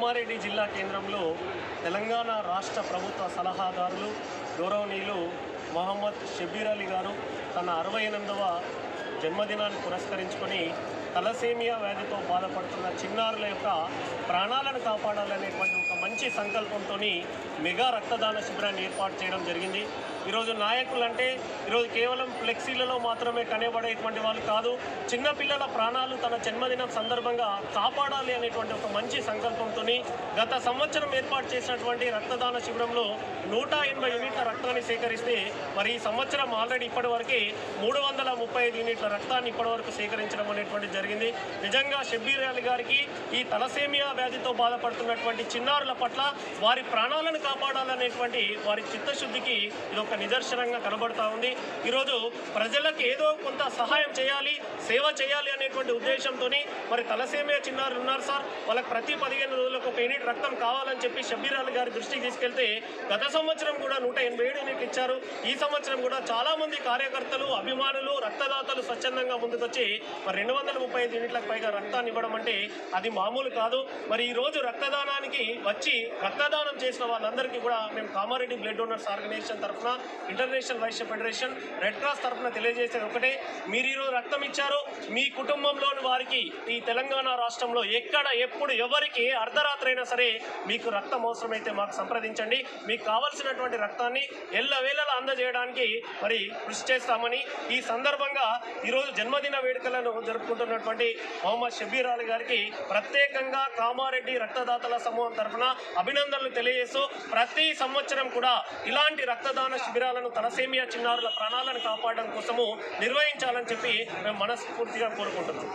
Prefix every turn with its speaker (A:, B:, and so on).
A: కామారెడ్డి జిల్లా కేంద్రంలో తెలంగాణ రాష్ట్ర ప్రభుత్వ సలహాదారులు గౌరవనీయులు మహమ్మద్ షబీర్ అలీ గారు తన అరవై ఎనిమిదవ జన్మదినాన్ని పురస్కరించుకొని తలసేమియా వ్యాధితో బాధపడుతున్న చిన్నారుల యొక్క ప్రాణాలను కాపాడాలనేటువంటి ఒక మంచి సంకల్పంతో మెగా రక్తదాన శిబిరాన్ని ఏర్పాటు చేయడం జరిగింది. ఈరోజు నాయకులు అంటే ఈరోజు కేవలం ఫ్లెక్సీలలో మాత్రమే కనబడేటువంటి వాళ్ళు కాదు చిన్నపిల్లల ప్రాణాలు తన జన్మదినం సందర్భంగా కాపాడాలి అనేటువంటి ఒక మంచి సంకల్పంతో గత సంవత్సరం ఏర్పాటు చేసినటువంటి రక్తదాన శిబిరంలో నూట ఎనభై యూనిట్ల రక్తాన్ని సేకరిస్తే మరి ఈ సంవత్సరం ఆల్రెడీ ఇప్పటి వరకు మూడు వందల ముప్పై ఐదు యూనిట్ల రక్తాన్ని ఇప్పటివరకు సేకరించడం అనేటువంటి జరిగింది. నిజంగా షబ్బీర్ అలీ గారికి ఈ తలసేమియా వ్యాధితో బాధపడుతున్నటువంటి చిన్నారుల పట్ల వారి ప్రాణాలను కాపాడాలనేటువంటి వారి చిత్తశుద్ధికి ఇది ఒక నిదర్శనంగా కనబడుతూ ఉంది. ఈరోజు ప్రజలకు ఏదో కొంత సహాయం చేయాలి సేవ చేయాలి అనేటువంటి ఉద్దేశంతో మరి తలసేమియా చిన్నారులు ఉన్నారు సార్. వాళ్ళకి ప్రతి పదిహేను రోజులకు ఒక యూనిట్ రక్తం కావాలని చెప్పి షబ్బీర్ అలీ గారి దృష్టికి తీసుకెళ్తే గత సంవత్సరం కూడా నూట ఎనభై ఏడు యూనిట్లు ఇచ్చారు. ఈ సంవత్సరం కూడా చాలా మంది కార్యకర్తలు అభిమానులు రక్తదాతలు స్వచ్ఛందంగా ముందుకొచ్చి మరి రెండు వందల ముప్పై ఐదు యూనిట్లకు పైగా రక్తాన్ని ఇవ్వడం అంటే అది మామూలు కాదు. మరి ఈ రోజు రక్తదానానికి వచ్చి రక్తదానం చేసిన వాళ్ళందరికీ కూడా మేము కామారెడ్డి బ్లడ్ డోనర్స్ ఆర్గనైజేషన్ తరఫున international Vaishya federation red cross తరఫున తెలియజేసేది ఒకటే. మీరు ఈరోజు రక్తం ఇచ్చారు. మీ కుటుంబంలోని వారికి ఈ తెలంగాణ రాష్ట్రంలో ఎక్కడ ఎప్పుడు ఎవరికి అర్ధరాత్రి అయినా సరే మీకు రక్తం అవసరమైతే మాకు సంప్రదించండి. మీకు కావలసినటువంటి రక్తాన్ని ఎల్లవేళలా అందజేయడానికి మరి కృషి చేస్తామని ఈ సందర్భంగా ఈరోజు జన్మదిన వేడుకలను జరుపుకుంటున్నటువంటి మొహమ్మద్ షబీర్ అలీ గారికి ప్రత్యేకంగా కామారెడ్డి రక్తదాతల సమూహం తరఫున అభినందనలు తెలియజేస్తూ ప్రతి సంవత్సరం కూడా ఇలాంటి రక్తదాన శిబిరాలను తలసేమియా చిన్నారుల ప్రాణాలను కాపాడడం కోసము నిర్వహించాలని చెప్పి మేము మనస్ఫూర్తిగా కోరుకుంటున్నాం.